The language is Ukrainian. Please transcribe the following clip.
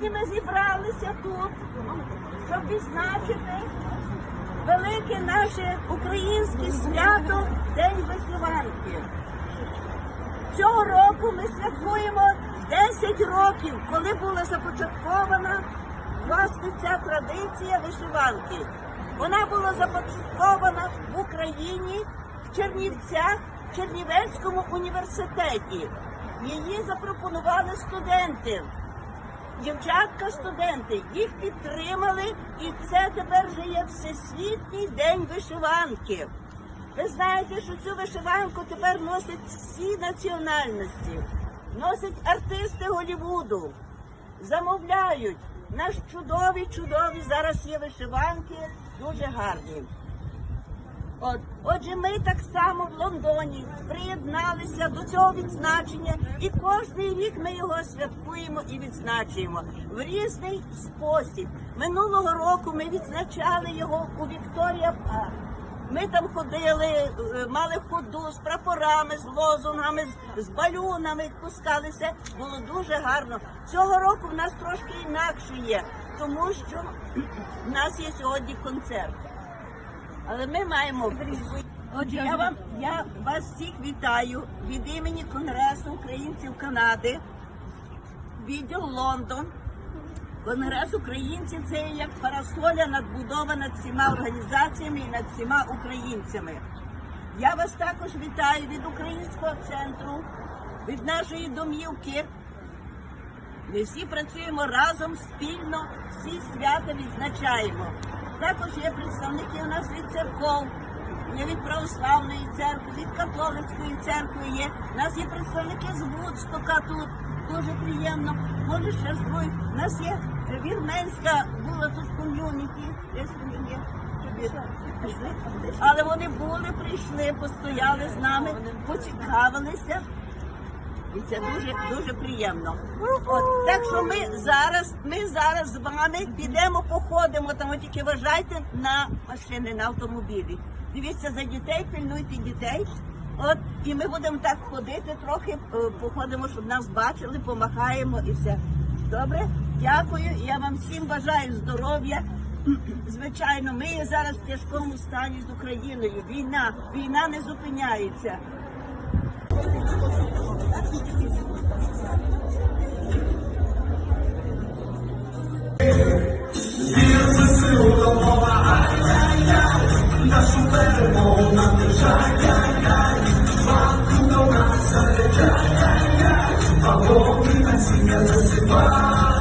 Сьогодні ми зібралися тут, щоб відзначити велике наше українське свято День вишиванки. Цього року ми святкуємо 10 років, коли була започаткована власне ця традиція вишиванки. Вона була започаткована в Україні, в Чернівцях, в Чернівецькому університеті. Її запропонували студенти. Дівчатка-студенти їх підтримали, і це тепер вже є Всесвітній день вишиванки. Ви знаєте, що цю вишиванку тепер носять всі національності, носять артисти Голлівуду, замовляють. Наш чудові, чудові зараз є вишиванки, дуже гарні. От, отже, ми так само в Лондоні приєдналися до цього відзначення, і кожний рік ми його святкуємо і відзначуємо в різний спосіб. Минулого року ми відзначали його у Вікторія Парк. Ми там ходили, е, мали ходу з прапорами, з лозунгами, з, з балюнами, пускалися. Було дуже гарно. Цього року в нас трошки інакше є, тому що в нас є сьогодні концерт. Але ми маємо Отже, я вам я вас всіх вітаю від імені Конгресу українців Канади, відділ Лондон. Конгрес українців це як парасоля надбудова над всіма організаціями і над всіма українцями. Я вас також вітаю від українського центру, від нашої домівки. Ми всі працюємо разом спільно, всі свята відзначаємо. Також є представники у нас від церков, від православної церкви, від католицької церкви є. У нас є представники з Вудстока тут. Дуже приємно. Може ще з. У нас є вірменська була тут ком'юніті. Десь є. Але вони були, прийшли, постояли з нами, поцікавилися. І це дуже дуже приємно. От так що ми зараз, ми зараз з вами підемо, походимо там. Тільки вважайте на машини, на автомобілі. Дивіться за дітей, пильнуйте дітей. От і ми будемо так ходити, трохи е, походимо, щоб нас бачили, помахаємо і все. Добре? Дякую. Я вам всім бажаю здоров'я. Звичайно, ми зараз в тяжкому стані з Україною. Війна, війна не зупиняється. Нашу перемогу нам держать, вакуум до нас залежать, а вогні насіння засипають.